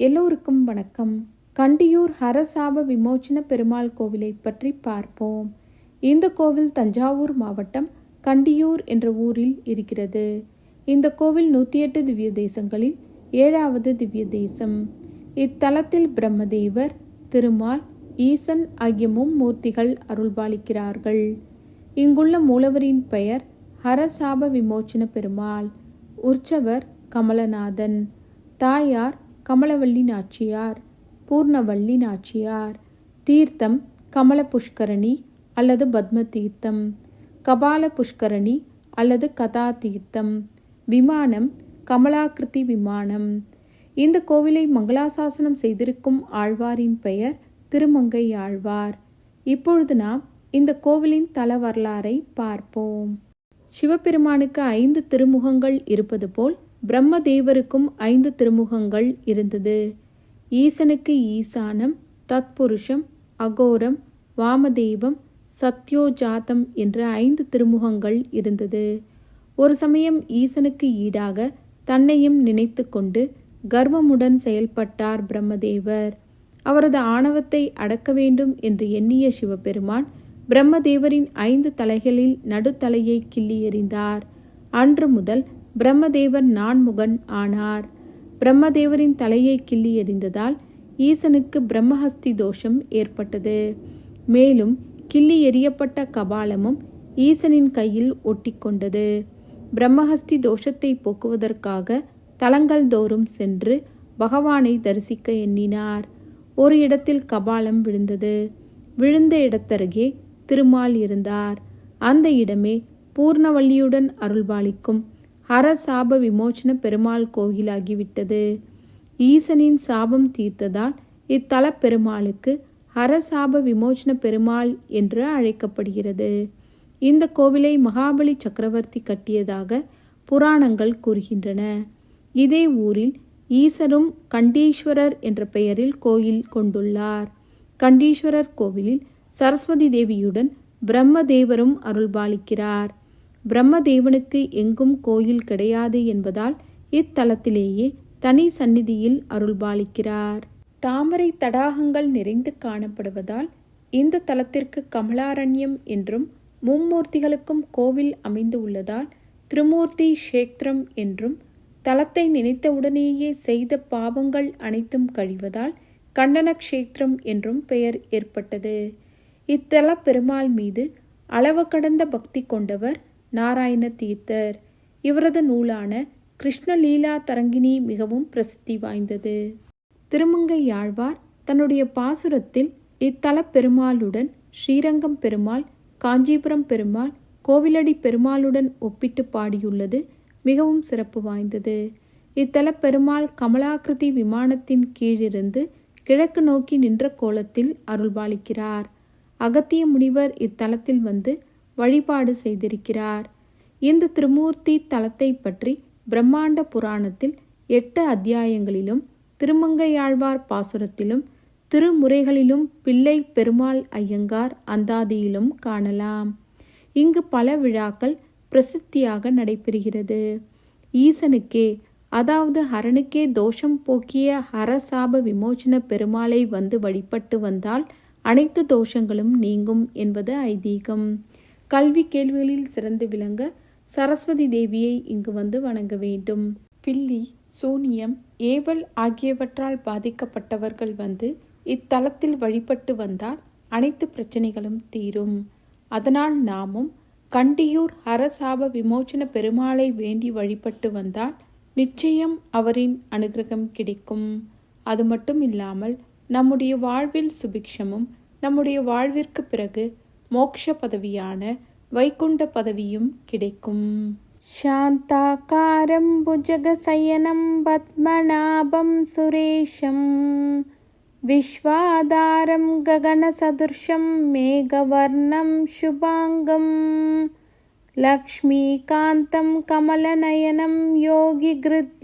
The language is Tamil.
எல்லோருக்கும் வணக்கம். கண்டியூர் ஹரசாப விமோச்சன பெருமாள் கோவிலை பற்றி பார்ப்போம். இந்த கோவில் தஞ்சாவூர் மாவட்டம் கண்டியூர் என்ற ஊரில் இருக்கிறது. இந்த கோவில் நூற்றி எட்டு திவ்ய தேசங்களில் ஏழாவது திவ்ய தேசம். இத்தலத்தில் பிரம்மதேவர் திருமால் ஈசன் ஆகிய மும்மூர்த்திகள் அருள்பாலிக்கிறார்கள். இங்குள்ள மூலவரின் பெயர் ஹரசாப விமோச்சன பெருமாள் உற்சவர் கமலநாதன். தாயார் கமலவள்ளி நாச்சியார் பூர்ணவள்ளி நாச்சியார் தீர்த்தம் கமல புஷ்கரணி அல்லது பத்ம தீர்த்தம் கபால புஷ்கரணி அல்லது கதா தீர்த்தம் விமானம் கமலாக்கிருதி விமானம். இந்த கோவிலை மங்களாசாசனம் செய்திருக்கும் ஆழ்வாரின் பெயர் திருமங்கை ஆழ்வார். இப்பொழுது நாம் இந்த கோவிலின் தல வரலாறை பார்ப்போம். சிவபெருமானுக்கு ஐந்து திருமுகங்கள் இருப்பது போல் பிரம்மதேவருக்கும் ஐந்து திருமுகங்கள் இருந்தது. ஈசனுக்கு ஈசானம் தத்புருஷம் அகோரம் வாமதேவம் சத்யோஜாதம் என்ற ஐந்து திருமுகங்கள் இருந்தது. ஒரு சமயம் ஈசனுக்கு ஈடாக தன்னையும் நினைத்து கொண்டு கர்வமுடன் செயல்பட்டார் பிரம்மதேவர். அவரது ஆணவத்தை அடக்க வேண்டும் என்று எண்ணிய சிவபெருமான் பிரம்மதேவரின் ஐந்து தலைகளில் நடுத்தலையை கிள்ளி எறிந்தார் அன்று முதல் பிரம்மதேவர் நான்முகன் ஆனார். பிரம்மதேவரின் தலையை கிள்ளி எறிந்ததால் ஈசனுக்கு பிரம்மஹஸ்தி தோஷம் ஏற்பட்டது. மேலும் கிள்ளி எறியப்பட்ட கபாலமும் ஈசனின் கையில் ஒட்டிக்கொண்டது. பிரம்மஹஸ்தி தோஷத்தை போக்குவதற்காக தலங்கள் தோறும் சென்று பகவானை தரிசிக்க எண்ணினார். ஒரு இடத்தில் கபாலம் விழுந்தது. விழுந்த இடத்தருகே திருமால் இருந்தார். அந்த இடமே பூர்ணவல்லியுடன் அருள்பாலிக்கும் ஹரசாப விமோச்சன பெருமாள் கோயிலாகிவிட்டது. ஈசனின் சாபம் தீர்த்ததால் இத்தல பெருமாளுக்கு ஹரசாப விமோச்சன பெருமாள் என்று அழைக்கப்படுகிறது. இந்த கோவிலை மகாபலி சக்கரவர்த்தி கட்டியதாக புராணங்கள் கூறுகின்றன. இதே ஊரில் ஈசரும் கண்டீஸ்வரர் என்ற பெயரில் கோயில் கொண்டுள்ளார். கண்டீஸ்வரர் கோவிலில் சரஸ்வதி தேவியுடன் பிரம்மதேவரும் அருள்பாலிக்கிறார். பிரம்மதேவனுக்கு எங்கும் கோயில் கிடையாது என்பதால் இத்தலத்திலேயே தனி சந்நிதியில் அருள்பாலிக்கிறார். தாமரை தடாகங்கள் நிறைந்து காணப்படுவதால் இந்த தலத்திற்கு கமலாரண்யம் என்றும் மும்மூர்த்திகளுக்கும் கோவில் அமைந்து உள்ளதால் திருமூர்த்தி க்ஷேத்திரம் என்றும் தலத்தை நினைத்தவுடனேயே செய்த பாவங்கள் அனைத்தும் கழிவதால் கண்டன க்ஷேத்திரம் என்றும் பெயர் ஏற்பட்டது. இத்தல பெருமாள் மீது அளவு கடந்த பக்தி கொண்டவர் நாராயண தீர்த்தர். இவரது நூலான கிருஷ்ணலீலா தரங்கினி மிகவும் பிரசித்தி வாய்ந்தது. திருமங்கை யாழ்வார் தன்னுடைய பாசுரத்தில் இத்தல பெருமாளுடன் ஸ்ரீரங்கம் பெருமாள் காஞ்சிபுரம் பெருமாள் கோவிலடி பெருமாளுடன் ஒப்பிட்டு பாடியுள்ளது மிகவும் சிறப்பு வாய்ந்தது. இத்தல பெருமாள் கமலாகிருதி விமானத்தின் கீழிருந்து கிழக்கு நோக்கி நின்ற கோலத்தில் அருள்பாலிக்கிறார். அகத்திய முனிவர் இத்தலத்தில் வந்து வழிபாடு செய்திருக்கிறார். இந்த திருமூர்த்தி தலத்தை பற்றி பிரம்மாண்ட புராணத்தில் எட்டு அத்தியாயங்களிலும் திருமங்கையாழ்வார் பாசுரத்திலும் திருமுறைகளிலும் பிள்ளை பெருமாள் ஐயங்கார் அந்தாதியிலும் காணலாம். இங்கு பல விழாக்கள் பிரசித்தியாக நடைபெறுகிறது. ஈசனுக்கே அதாவது ஹரனுக்கே தோஷம் போக்கிய ஹரசாப விமோச்சன பெருமாளை வந்து வழிபட்டு வந்தால் அனைத்து தோஷங்களும் நீங்கும் என்பது ஐதீகம். கல்வி கேள்விகளில் சிறந்து விளங்க சரஸ்வதி தேவியை இங்கு வந்து வணங்க வேண்டும். பில்லி சூனியம் ஏவல் ஆகியவற்றால் பாதிக்கப்பட்டவர்கள் வந்து இத்தலத்தில் வழிபட்டு வந்தால் அனைத்து பிரச்சனைகளும் தீரும். அதனால் நாமும் கண்டியூர் ஹரசாப விமோச்சன பெருமாளை வேண்டி வழிபட்டு வந்தால் நிச்சயம் அவரின் அனுகிரகம் கிடைக்கும். அது மட்டும் இல்லாமல் நம்முடைய வாழ்வில் சுபிக்ஷமும் நம்முடைய வாழ்விற்கு பிறகு மோக்ஷ பதவியான வைகுண்ட பதவியும் கிடைக்கும் शान्ताकारं भुजगशयनं पद्मनाभं सुरेशं विश्वाधारं गगनसदृशं मेघवर्णं शुभाङ्गं लक्ष्मीकान्तं कमलनयनं योगिगृध्यानगम्यं